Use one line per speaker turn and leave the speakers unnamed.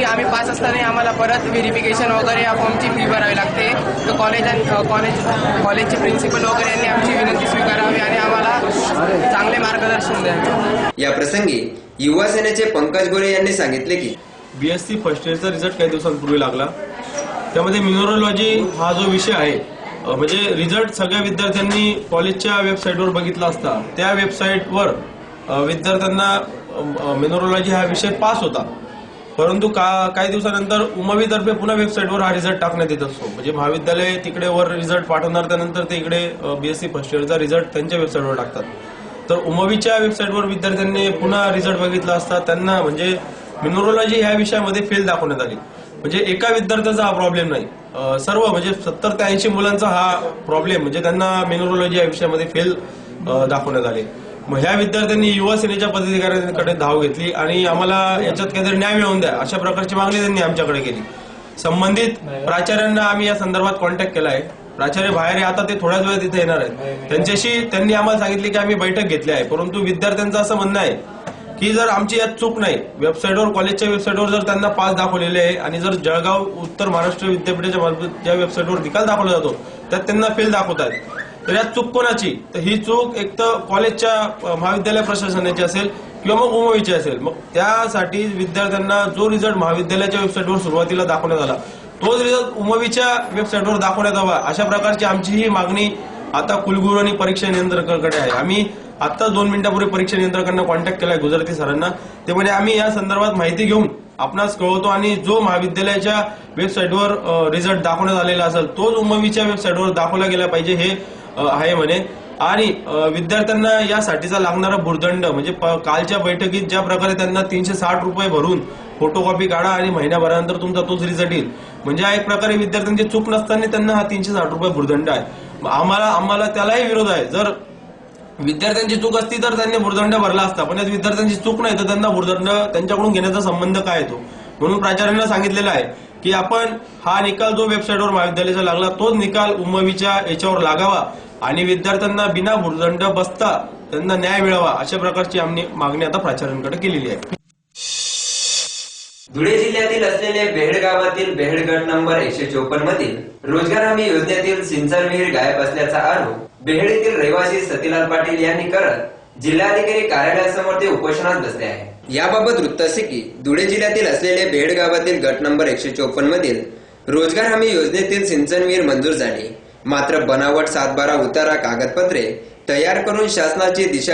आणि आम्ही पास असताना आम्हाला परत व्हेरिफिकेशन वगैरे या फॉर्मची फी भरावी लागते. तर कॉलेज आणि कॉलेज कॉलेजचे प्रिन्सिपल वगैरे यांनी आमची विनंती स्वीकारावी आणि आम्हाला चांगले मार्गदर्शन द्यावे.
या प्रसंगी युवा सेनेचे पंकज गोरे यांनी सांगितले की
बी एस सी फर्स्ट इयरचा रिझल्ट काही दिवसांपूर्वी लागला. त्यामध्ये मिनोरॉलॉजी हा जो विषय आहे म्हणजे रिझल्ट सगळ्या विद्यार्थ्यांनी कॉलेजच्या वेबसाईटवर बघितला असता त्या वेबसाईटवर विद्यार्थ्यांना मिनोरॉलॉजी हा विषय पास होता. परंतु का काही दिवसानंतर उमवीतर्फे पुन्हा वेबसाईटवर हा रिझल्ट टाकण्यात येत असतो. म्हणजे महाविद्यालय तिकडे वर रिझल्ट पाठवणार त्यानंतर ते इकडे बीएससी फर्स्ट इयरचा रिझल्ट त्यांच्या वेबसाईटवर टाकतात. तर उमवीच्या वेबसाईटवर विद्यार्थ्यांनी पुन्हा रिझल्ट बघितला असता त्यांना म्हणजे मिनरोलॉजी ह्या विषयामध्ये फेल दाखवण्यात आली. म्हणजे एका विद्यार्थ्याचा हा प्रॉब्लेम नाही. सर्व म्हणजे सत्तर ते ऐंशी मुलांचा हा प्रॉब्लेम म्हणजे त्यांना मिनरोलॉजी या विषयामध्ये फेल दाखवण्यात आले. मग ह्या विद्यार्थ्यांनी युवा सेनेच्या पदाधिकाऱ्यांकडे धाव घेतली आणि आम्हाला याच्यात काहीतरी न्याय मिळवून द्या अशा प्रकारची मागणी त्यांनी आमच्याकडे केली. संबंधित प्राचार्यांना आम्ही या संदर्भात कॉन्टॅक्ट केला आहे. प्राचार्य बाहेर आता ते थोड्याच वेळात इथे येणार आहेत. त्यांच्याशी त्यांनी आम्हाला सांगितले की आम्ही बैठक घेतली आहे. परंतु विद्यार्थ्यांचं असं म्हणणं आहे की जर आमची यात चूक नाही वेबसाईटवर कॉलेजच्या वेबसाईटवर जर त्यांना पास दाखवलेले आहे आणि जर जळगाव उत्तर महाराष्ट्र विद्यापीठाच्या ज्या वेबसाईटवर निकाल दाखवला जातो त्यात त्यांना फेल दाखवत आहेत तर यात चूक कोणाची? तर ही चूक एक तर कॉलेजच्या महाविद्यालय प्रशासनाची असेल किंवा मग उमवीची असेल. मग त्यासाठी विद्यार्थ्यांना जो रिझल्ट महाविद्यालयाच्या वेबसाईटवर सुरुवातीला दाखवण्यात आला तोच रिझल्ट उमवीच्या वेबसाईटवर दाखवण्यात हवा अशा प्रकारची आमची ही मागणी आता कुलगुरू आणि परीक्षा नियंत्रकाकडे आहे. आम्ही आता दोन मिनिटापूर्वी परीक्षा नियंत्रकांना कॉन्टॅक्ट केलाय गुजराती सरांना. ते म्हणजे आम्ही या संदर्भात माहिती घेऊन आपणास कळवतो आणि जो महाविद्यालयाच्या वेबसाईटवर रिझल्ट दाखवण्यात आलेला असेल तोच उमवीच्या वेबसाईटवर दाखवला गेला पाहिजे हे आहे म्हणे. आणि विद्यार्थ्यांना यासाठीचा लागणारा भुर्दंड म्हणजे प- कालच्या बैठकीत ज्या प्रकारे त्यांना तीनशे साठ रुपये भरून फोटोकॉपी काढा आणि महिन्याभरानंतर तुमचा तोच रिझल्ट येईल. म्हणजे हा एक प्रकारे विद्यार्थ्यांची चूक नसताना त्यांना हा तीनशे साठ रुपये भुर्दंड आहे. आम्हाला आम्हाला त्यालाही विरोध आहे. जर विद्यार्थ्यांची चूक असती तर त्यांनी भुर्दंड भरला असता. पण यात विद्यार्थ्यांची चूक नाही तर त्यांना भुर्दंड त्यांच्याकडून घेण्याचा संबंध काय येतो म्हणून प्राचार्यांना सांगितलेलं आहे की आपण हा निकाल जो वेबसाईटवर महाविद्यालयाचा लागला तोच निकाल उमवीच्या याच्यावर लागावा. आणि विद्यार्थ्यांना बिना भूर्दंड बसता त्यांना न्याय मिळावा अशा प्रकारची आम्ही मागणी आता प्राचार्यांकडे केलेली आहे.
धुळे जिल्ह्यातील असलेले बेहड गावातील बेहडगड नंबर एकशे चोपन्न मधील रोजगार हमी योजनेतील सिंचन विहीर गायब असल्याचा आरोप बेहड येथील रहिवासी सतीलाल पाटील यांनी करत जिल्हाधिकारी कार्यालयासमोर ते उपोषणात बसले आहे. याबाबत वृत्त असे की धुळे जिल्ह्यातील असलेले बेहड गावातील गट नंबर एकशे चोपन्न मधील रोजगार हमी योजनेतील सिंचन विहीर मंजूर झाली. मात्र बनावट सातबारा उतारा कागदपत्रे तयार करून शासनाची दिशा